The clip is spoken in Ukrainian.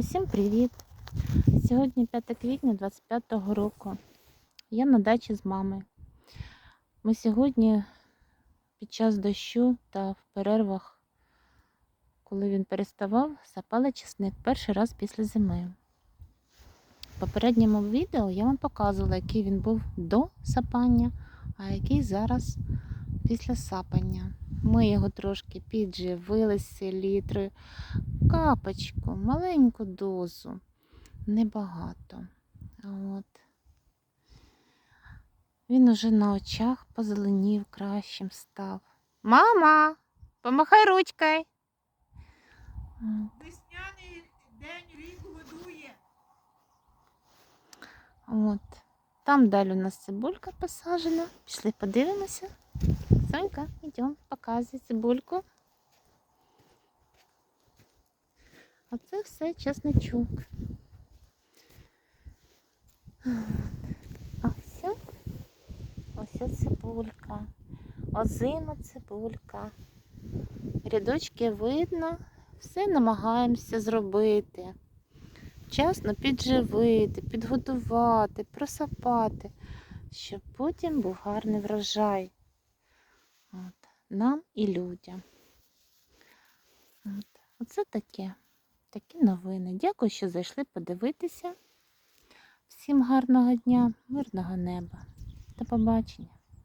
Усім привіт! Сьогодні 5 квітня 25-го року. Я на дачі з мамою. Ми сьогодні під час дощу та в перервах, коли він переставав, сапали чесник перший раз після зими. В попередньому відео я вам показувала, який він був до сапання, а який зараз після сапання. Ми його трошки підживили селітрою, капочку, маленьку дозу, небагато. От. Він уже на очах позеленів, кращим став. Мама, помахай ручкою. Весняний день рік годує. От. Там далі у нас цибулька посаджена. Пішли подивимося. Сонька, йдемо, показуй цибульку. Оце все чесночок. А все, ось цибулька. Озима цибулька. Рядочки видно, все намагаємося зробити. Вчасно підживити, підготувати, просапати, щоб потім був гарний врожай. От. Нам і людям. От. Оце таке. Такі новини. Дякую, що зайшли подивитися. Всім гарного дня, мирного неба. До побачення.